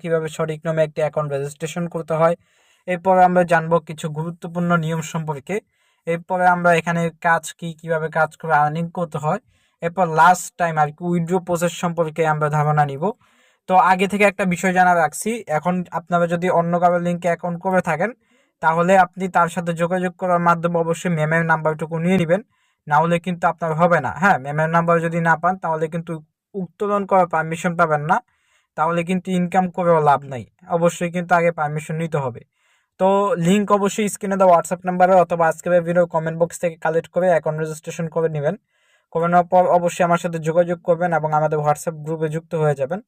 কীভাবে সঠিক নামে একটি অ্যাকাউন্ট রেজিস্ট্রেশন করতে হয়, এরপরে আমরা জানব কিছু গুরুত্বপূর্ণ নিয়ম সম্পর্কে। এরপরে আমরা এখানে কাজ কি, কীভাবে কাজ করে আর্নিং করতে হয়, এরপর লাস্ট টাইম আর কি উইড্রো প্রসেস সম্পর্কে আমরা ধারণা নিব। তো আগে থেকে একটা বিষয় জানা রাখছি, এখন আপনারা যদি অন্য কারও লিঙ্কে অ্যাকাউন্ট করে থাকেন, তাহলে আপনি তার সাথে যোগাযোগ করার মাধ্যমে অবশ্যই মেমের নাম্বারটুকু নিয়ে নেবেন না হলে কিন্তু আপনার হবে না। হ্যাঁ মেমের নাম্বার যদি না পান, তাহলে কিন্তু উত্তোলন করার পারমিশন পাবেন না। তাহলে কিন্তু ইনকাম করেও লাভ নাই। অবশ্যই কিন্তু আগে পারমিশন নিতে হবে। তো লিঙ্ক অবশ্যই স্ক্রিনে দেওয়া হোয়াটসঅ্যাপ নাম্বারে অথবা আজকে ভিডিও কমেন্ট বক্স থেকে কালেক্ট করে অ্যাকাউন্ট রেজিস্ট্রেশন করে নেবেন। করে নেওয়ার পর অবশ্যই আমার সাথে যোগাযোগ করবেন এবং আমাদের হোয়াটসঅ্যাপ গ্রুপে যুক্ত হয়ে যাবেন।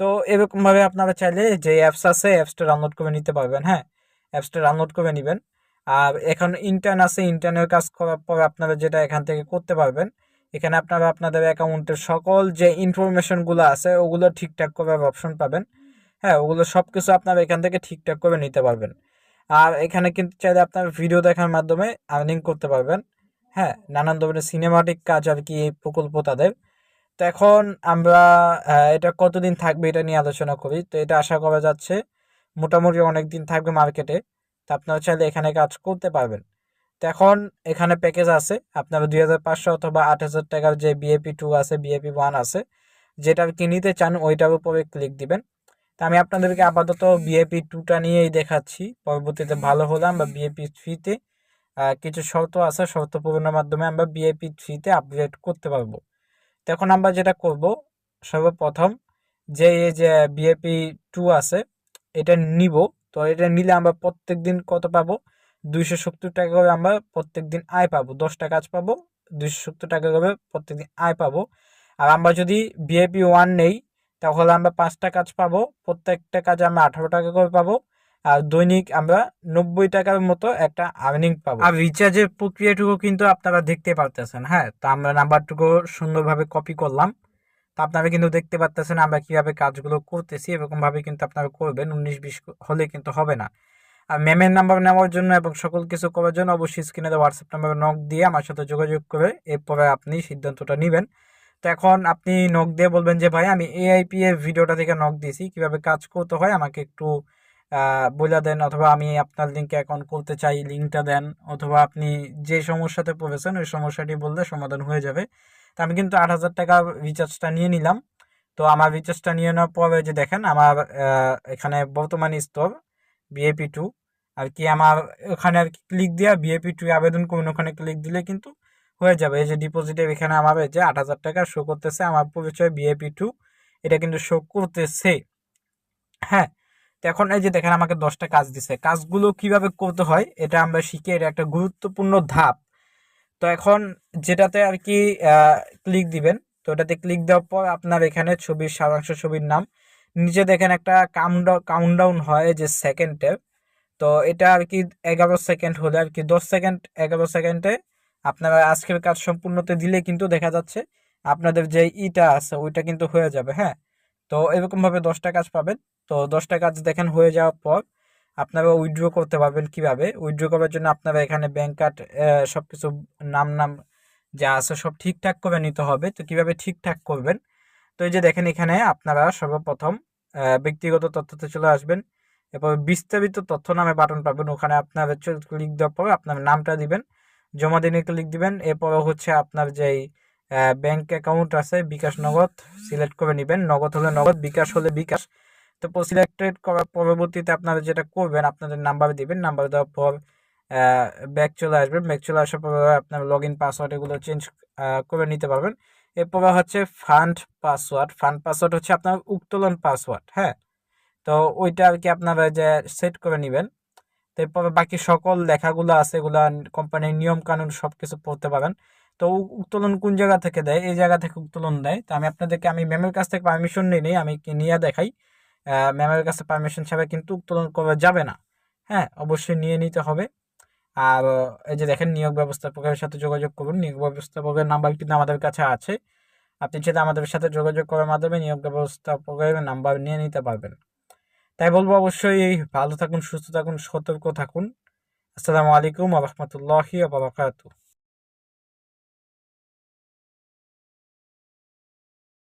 তো এরকমভাবে আপনারা চাইলে যে অ্যাপস আছে অ্যাপসটা ডাউনলোড করে নিতে পারবেন হ্যাঁ? অ্যাপসটা ডাউনলোড করে নেবেন। আর এখন ইন্টার্ন আছে ইন্টার্নের কাজ করার পর আপনারা যেটা এখান থেকে করতে পারবেন এখানে আপনারা আপনাদের অ্যাকাউন্টের সকল যে ইনফরমেশনগুলো আছে, ওগুলো ঠিকঠাক করার অপশন পাবেন। হ্যাঁ ওগুলো সব কিছু আপনারা এখান থেকে ঠিকঠাক করে নিতে পারবেন। আর এখানে কিন্তু চাইলে আপনার ভিডিও দেখার মাধ্যমে আর্নিং করতে পারবেন। হ্যাঁ নানান ধরনের সিনেমাটিক কাজ আর কি এই প্রকল্প তাদের। তো এখন আমরা এটা কতদিন থাকবে এটা নিয়ে আলোচনা করি। তো এটা আশা করা যাচ্ছে মোটামুটি অনেক দিন থাকবে মার্কেটে তো আপনারা চাইলে এখানে কাজ করতে পারবেন। এখন এখানে প্যাকেজ আছে। আপনারা দুই হাজার পাঁচশো অথবা আট হাজার টাকার যে বিএপি টু আছে বিএপি ওয়ান আছে, যেটা কি নিতে চান ওইটার উপরে ক্লিক দিবেন। তা আমি আপনাদেরকে আপাতত বিএপি টুটা নিয়েই দেখাচ্ছি। পরবর্তীতে ভালো হলে আমরা বিএপি থ্রিতে কিছু শর্ত আছে শর্ত পূরণের মাধ্যমে আমরা বিএপি থ্রিতে আপগ্রেড করতে পারব। তো এখন আমরা যেটা করব, সর্বপ্রথম যে এই যে বিএপি টু আছে, এটা নিব। তো এটা নিলে আমরা প্রত্যেক দিন কত পাবো? দুইশো সত্তর টাকা করে আমরা প্রত্যেক দিন আয় পাবো, দশটা কাজ পাবো, দুইশো সত্তর টাকা করে প্রত্যেক দিন আয় পাবো। আর আমরা যদি বিএপি ওয়ান নেই, তাহলে আমরা পাঁচটা কাজ পাবো, প্রত্যেকটা কাজে আমরা আঠারো টাকা করে পাবো, আর দৈনিক আমরা নব্বই টাকার মতো একটা আর্নিং পাবো। আর রিচার্জের প্রক্রিয়াটুকু কিন্তু আপনারা দেখতে পারতেছেন হ্যাঁ? তো আমরা নাম্বারটুকু সুন্দরভাবে কপি করলাম। তো আপনারা কিন্তু দেখতে পারতেছেন আমরা কীভাবে কাজগুলো করতেছি, এরকমভাবে কিন্তু আপনারা করবেন, উনিশ বিশ হলে কিন্তু হবে না। ম্যামের নাম্বার নেওয়ার জন্য এবং সকল কিছু করার জন্য অবশ্যই স্ক্রিনে হোয়াটসঅ্যাপ নাম্বারে নক দিয়ে আমার সাথে যোগাযোগ করে এরপরে আপনি সিদ্ধান্তটা নেবেন। তো এখন আপনি নক দিয়ে বলবেন যে, ভাই, আমি এআইপি এর ভিডিওটা থেকে নক দিয়েছি। কীভাবে কাজ করতে হয়? আমাকে একটু বলে দেন অথবা আমি আপনার লিঙ্কে অ্যাকাউন্ট করতে চাই লিঙ্কটা দেন। অথবা আপনি যে সমস্যাতে পড়েছেন, ওই সমস্যাটি বললে সমাধান হয়ে যাবে। তো আমি কিন্তু আট হাজার টাকা রিচার্জটা নিয়ে নিলাম। তো আমার রিচার্জটা নিয়ে নেওয়ার পরে যে দেখেন, আমার এখানে বর্তমান স্তর বিএপি টু আর কি আমার ওখানে আর কি ক্লিক দেওয়া বিএপি টু আবেদন করুন, ওখানে ক্লিক দিলে কিন্তু হয়ে যাবে। এই যে ডিপোজিটে এখানে আমার এই যে আট হাজার টাকা শো করতেছে আমার পরিচয় বিএপি টু এটা কিন্তু শো করতেছে। হ্যাঁ তো এখন এই যে দেখেন আমাকে দশটা কাজ দিছে। কাজগুলো কীভাবে করতে হয়, এটা আমরা শিখে, এটা একটা গুরুত্বপূর্ণ ধাপ। তো এখন যেটাতে আর কি ক্লিক দিবেন, তো ওটাতে ক্লিক দেওয়ার পর আপনার এখানে ছবির সারাংশ, ছবির নাম নিচে দেখেন একটা কাউন্ট কাউন্টডাউন হয় যে সেকেন্ডে তো এটা আর কি এগারো সেকেন্ড হলে আর কি দশ সেকেন্ড এগারো সেকেন্ডে আপনারা আজকের কাজ সম্পূর্ণতে দিলে কিন্তু দেখা যাচ্ছে আপনাদের যে ইটা আছে ওইটা কিন্তু হয়ে যাবে হ্যাঁ? তো এরকমভাবে দশটা কাজ পাবেন। তো দশটা কাজ দেখেন হয়ে যাওয়ার পর আপনারা উইথড্র করতে পারবেন কীভাবে? উইথড্র করার জন্য আপনারা এখানে ব্যাংক কার্ড সব কিছু নাম নাম যা আছে সব ঠিকঠাক করে নিতে হবে। তো কীভাবে ঠিকঠাক করবেন? তো এই যে দেখেন এখানে আপনারা সর্বপ্রথম ব্যক্তিগত তথ্যতে চলে আসবেন এরপর বিস্তারিত তথ্য নামে বাটন পাবেন। ওখানে আপনার ক্লিক দেওয়ার পর আপনার নামটা দিবেন, জমা দিনে ক্লিক দিবেন, এরপর হচ্ছে আপনার যেই ব্যাংক অ্যাকাউন্ট আছে বিকাশ নগদ সিলেক্ট করে নেবেন। নগদ হলে নগদ, বিকাশ হলে বিকাশ। তো সিলেক্টেড করার পরবর্তীতে আপনারা যেটা করবেন, আপনাদের নাম্বার দিবেন। নাম্বার দেওয়ার পর ব্যাক চলে আসবেন। ব্যাক চলে আসার পর আপনার লগ ইন পাসওয়ার্ড এগুলো চেঞ্জ করে নিতে পারবেন। এরপরে হচ্ছে ফান্ড পাসওয়ার্ড ফান্ড পাসওয়ার্ড হচ্ছে আপনার উত্তোলন পাসওয়ার্ড হ্যাঁ? তো ওইটা আর কি আপনারা যে সেট করে নেবেন। তারপরে বাকি সকল লেখাগুলো আছে, এগুলো কোম্পানির নিয়ম কানুন সব কিছু পড়তে পারেন। তো উত্তোলন কোন জায়গা থেকে দেয়? এই জায়গা থেকে উত্তোলন দেয়। তো আমি আপনাদেরকে, আমি ম্যামের কাছ থেকে পারমিশন নিই নেই, আমি নিয়ে দেখাই। ম্যামের কাছে পারমিশন ছাড়া কিন্তু উত্তোলন করা যাবে না। হ্যাঁ অবশ্যই নিয়ে নিতে হবে। আর এই যে দেখেন, নিয়োগ ব্যবস্থাপকের সাথে যোগাযোগ করুন। নিয়োগ ব্যবস্থাপকের নাম্বার কিন্তু আমাদের কাছে আছে। আপনি সেটা আমাদের সাথে যোগাযোগ করার মাধ্যমে নিয়োগ ব্যবস্থাপকের নাম্বার নিয়ে নিতে পারবেন। তাই বলব অবশ্যই ভালো থাকুন, সুস্থ থাকুন, সতর্ক থাকুন। আসসালামু আলাইকুম রহমতুল্লাহি বারাকাতু